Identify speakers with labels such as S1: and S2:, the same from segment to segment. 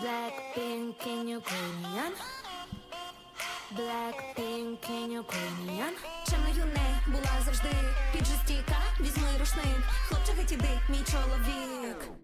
S1: Blackpink in Ukrainian. Blackpink in Ukrainian.
S2: Чемною не була завжди. Піджестіка, візьми рушник. Хлопче, геть іди, мій чоловік.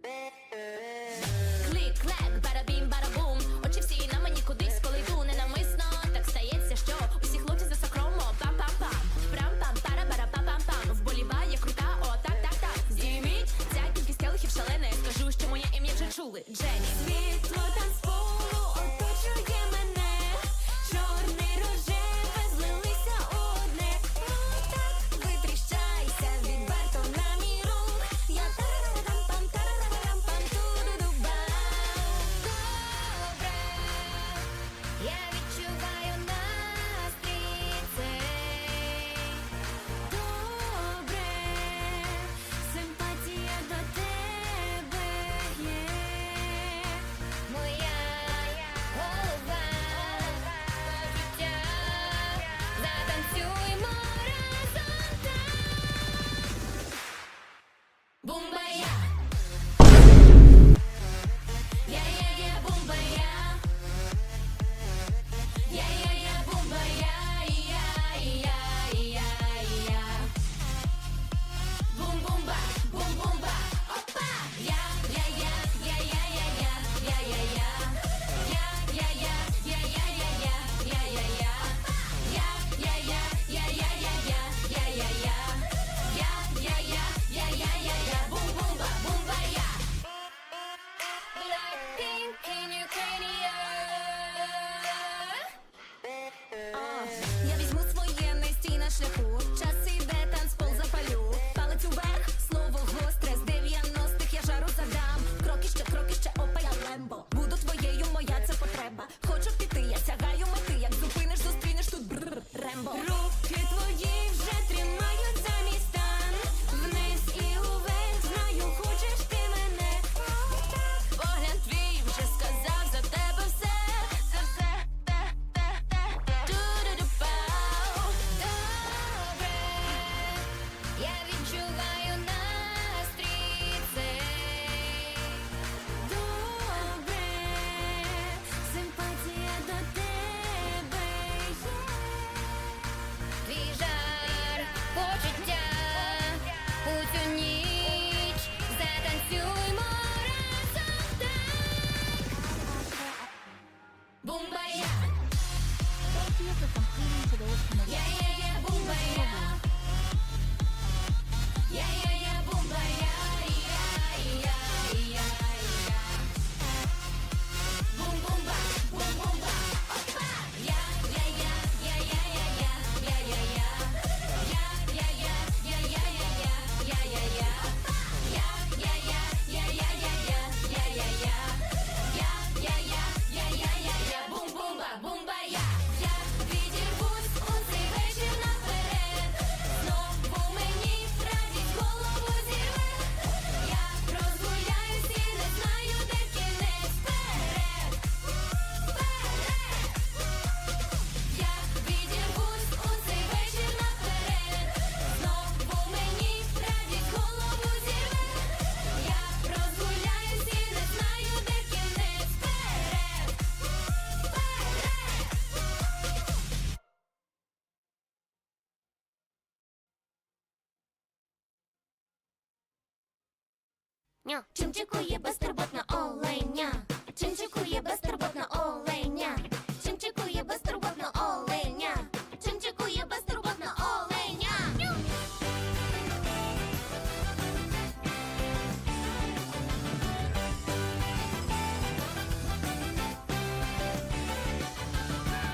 S2: оленя. Чим чекує безтурботна оленя? Чим чекує безтурботна оленя? Чим чекує безтурботна оленя? Чим чекує безтурботна оленя?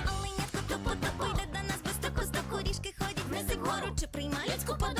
S2: Оленятко тупо тупо йде до нас без току з току ріжки ходять вниз чи приймає купа.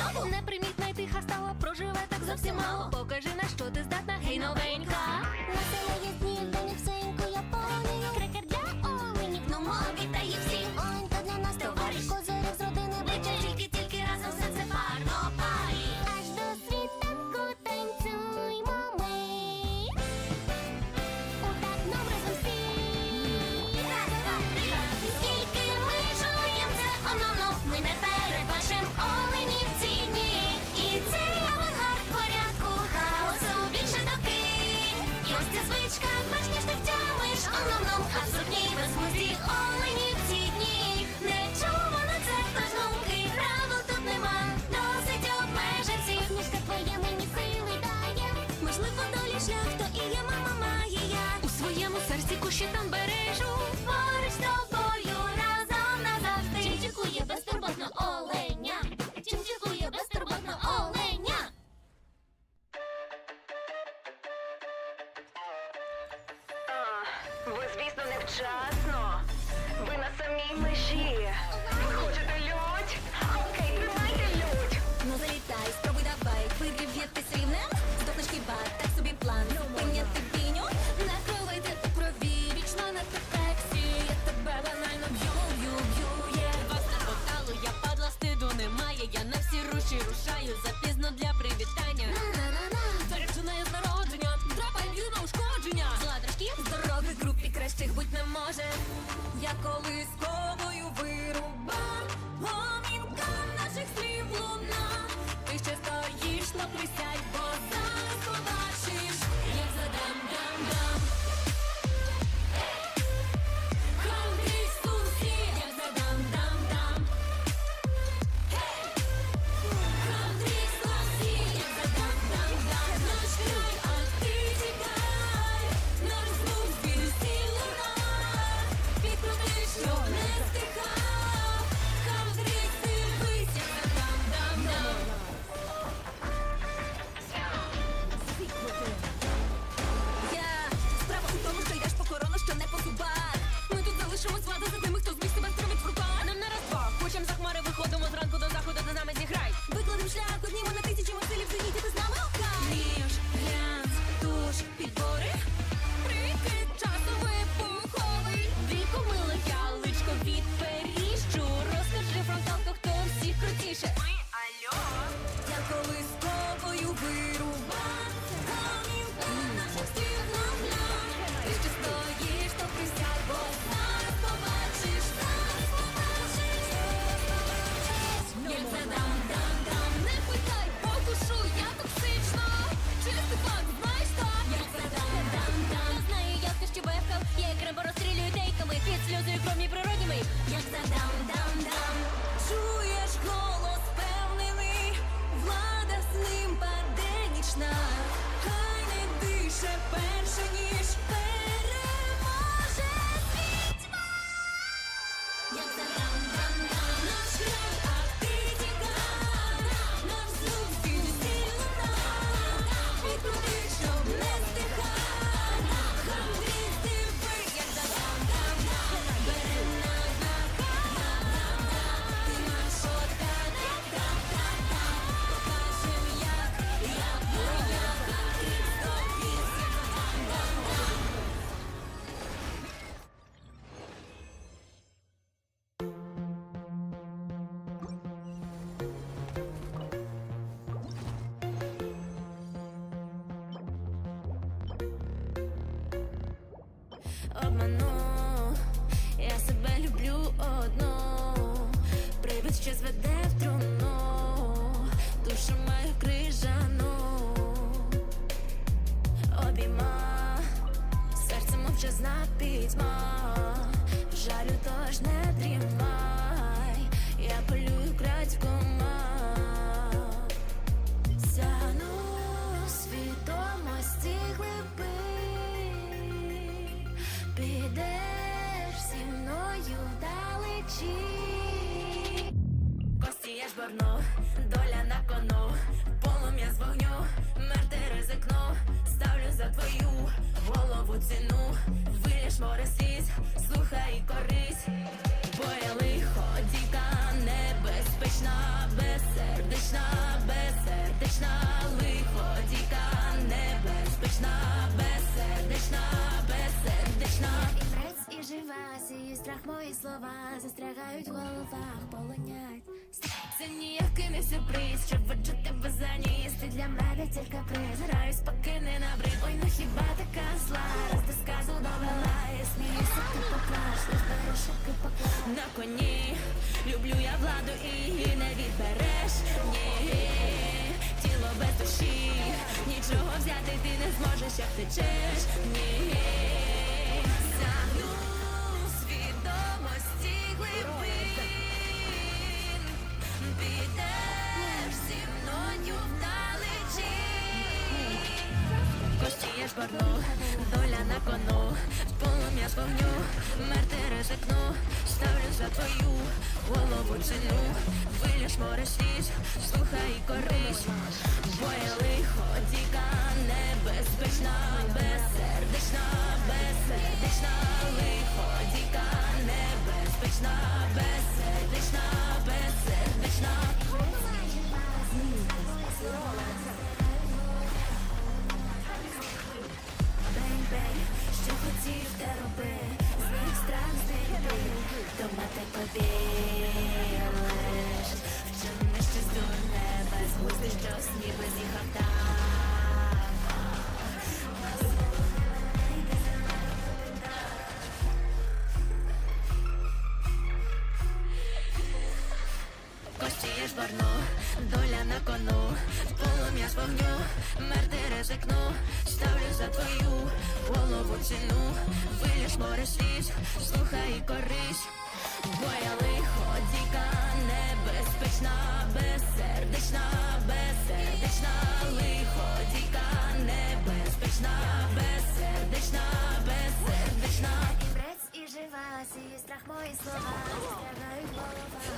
S2: душі там бережу, поруч з тобою разом назавжди. Чим чекує безтурботно оленя, чим чекує безтурботно оленя. А, ви, звісно,
S3: невчасно. Ви на самій межі.
S2: taco. We страх мої слова застрягають в головах, полонять. Це ніякий не сюрприз, щоб виджу тебе заніс Ти для мене тільки приз Граюсь, поки не набрид Ой, ну хіба така зла, раз ти сказу довела Я сміюся, ти поклаш, не збереш, ти поклаш На коні, люблю я владу і її не відбереш. Ні, тіло без душі. Нічого взяти ти не зможеш, як течеш Ні. шпарну, доля на кону, полум'я
S4: з вогню, мерти ризикну, ставлю за твою голову ціну, виліж море сліз, слухай і боя бо лихо, діка небезпечна, безсердечна, безсердечна, лихо, діка небезпечна, безсердечна, безсердечна. Дома ти побілиш Вчинне щось дурне Безглузди, що ніби з'їхав там Кощієш борно доля на кону, в полум'я з вогню, мерти ризикну, ставлю за твою голову ціну, виліш море сліз, слухай і корись, бо я лихо, діка небезпечна, безсердечна, безсердечна, лихо, діка небезпечна, безсердечна, безсердечна,
S2: і брець, і жива, сії страх мої слова, страгають голова.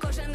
S2: Кожен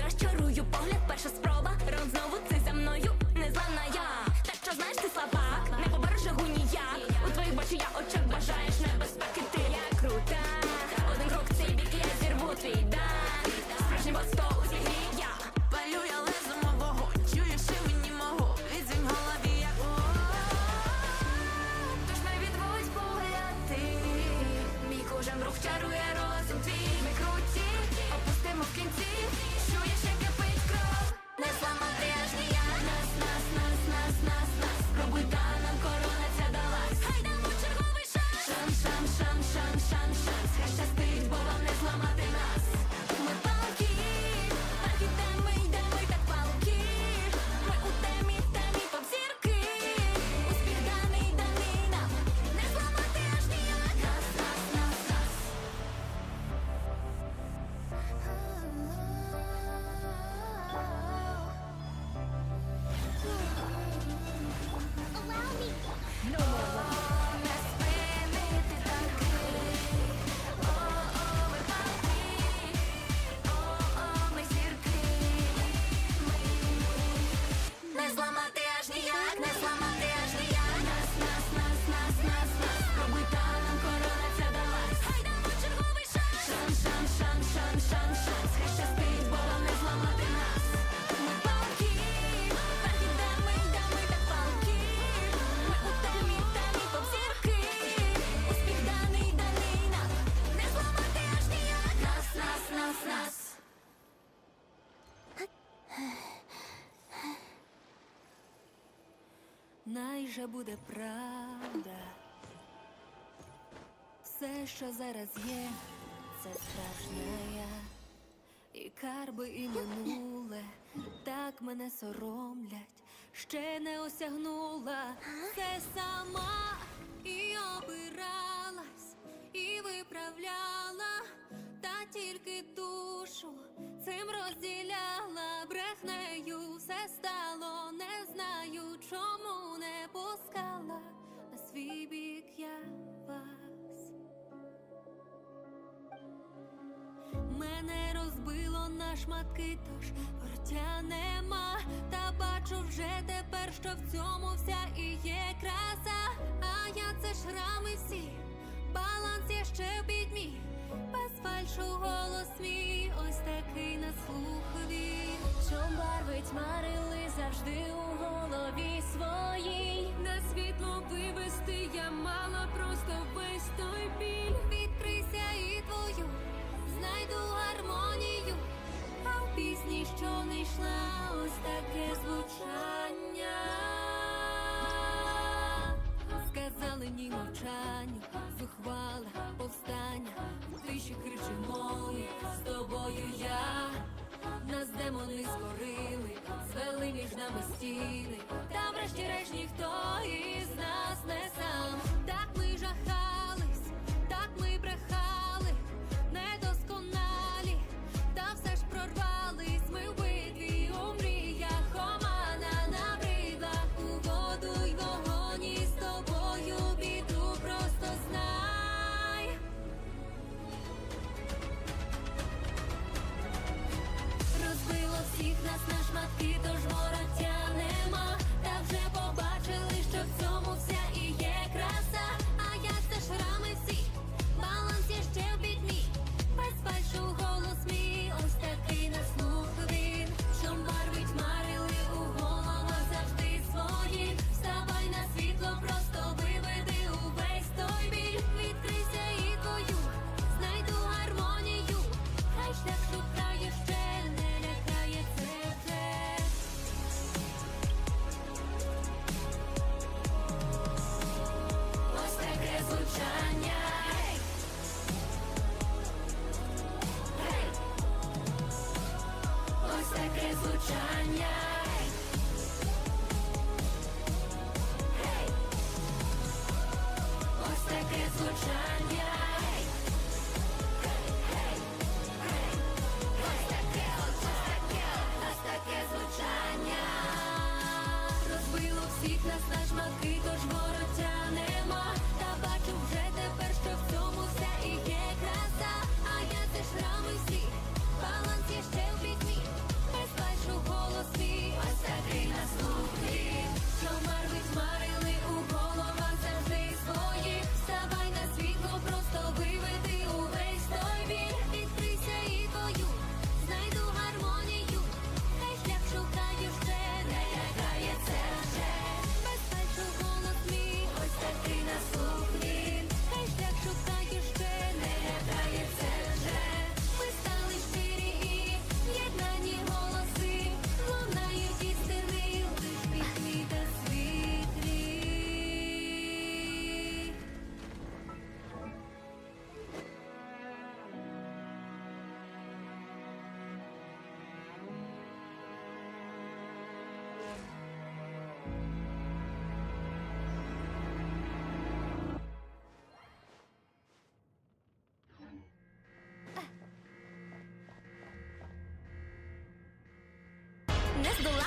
S5: буде правда. Все, що зараз є, це справжня я. І карби, і минуле так мене соромлять, ще не осягнула Все сама і обиралась, і виправляла, та тільки душу цим розділяла брехнею, все стало, не знаю чому не пускала на свій бік я вас. Мене розбило на шматки, тож вороття нема. Та бачу вже тепер, що в цьому вся і є краса. А я це шрами всі, баланс є ще в підмі. Без фальшу голос мій, ось такий на слух Чом барвить марили завжди у голові своїй. На світло вивести я мала просто весь той біль. Відкрийся і твою, знайду гармонію. А в пісні, що не йшла, ось таке звучання. Сказали ні мовчанню, зухвала повстання, в тиші кричимо, з тобою я. Нас демони скорили, звели між нами стіни. Та врешті-решт ніхто із нас не сам.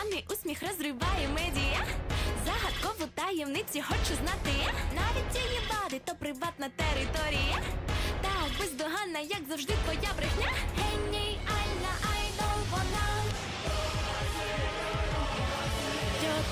S2: Нездоланний усміх розриває медіа. Загадкову таємниці хочу знати. Навіть цієї вади то приватна територія. Так бездоганна, як завжди, твоя брехня. Геніальна айдол вона.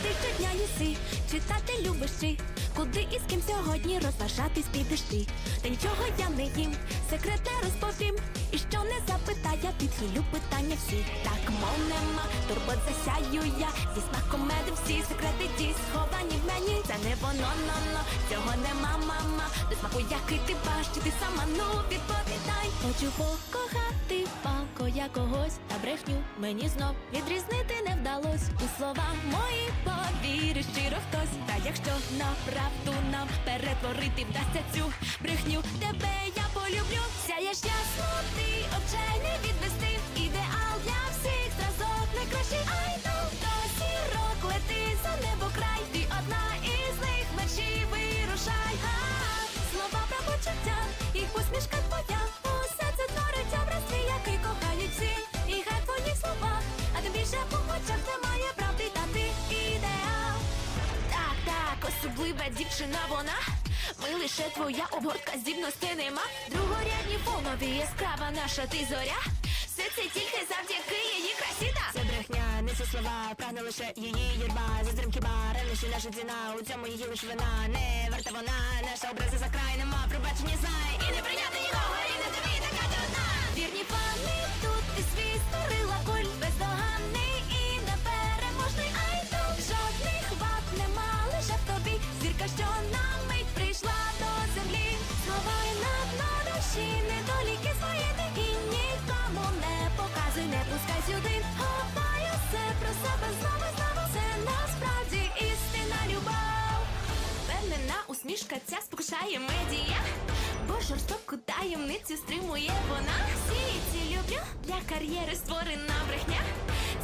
S2: Ти щодня їси, читати любиш чи Куди і з ким сьогодні розважатись підеш ти? Та нічого я не їм, секрет розповім. І що не запитає, підхилю питання всі. Так мов нема, турбот засяю я. Зі смаком меду всі секрети ті сховані в мені. Це не воно, но, но, цього нема, мама. До смаку який ти баш, чи ти сама, ну відповідай. Хочу покохати палко я когось Та брехню мені знов відрізнити не вдалось. У слова мої повіри щиро хтось. Та якщо на правду нам перетворити вдасться цю брехню Тебе я полюблю, сяєш ясно, ти очей не відвести. Ідеал для всіх зразок найкращий особлива дівчина вона. Ми лише твоя обгортка здібностей нема. Другорядні фонові, яскрава наша ти зоря. Все це тільки завдяки її красі та
S3: Це брехня, не це слова, прагне лише її єрба. Заздрімки хіба лише наша ціна, у цьому її лиш вина Не варта вона, наша образа за край, нема пробачення знай І не прийняти
S1: душі, недоліки свої ти і нікому не показуй, не пускай сюди. Ховай усе про себе знову, знову. Це насправді істинна любов.
S2: впевнена усмішка ця спокушає медіа. Бо жорстоку таємницю стримує вона. Всі ці люблю для кар'єри створена брехня.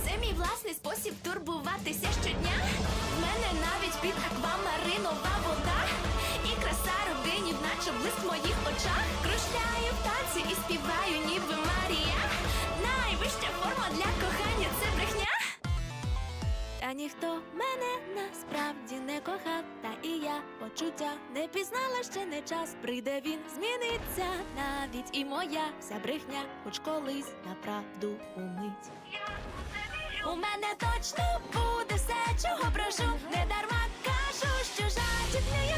S2: Це мій власний спосіб турбуватися щодня. В мене навіть під аквамаринова вода сародинів, наче блиск в моїх очах. Кружляю в танці і співаю, ніби Марія. Найвища форма для кохання це брехня.
S1: Та ніхто мене насправді не кохав, та і я почуття не пізнала ще не час. Прийде він, зміниться навіть і моя вся брехня, хоч колись на правду умить. У мене точно буде все, чого прошу, не дарма кажу, що жадібнею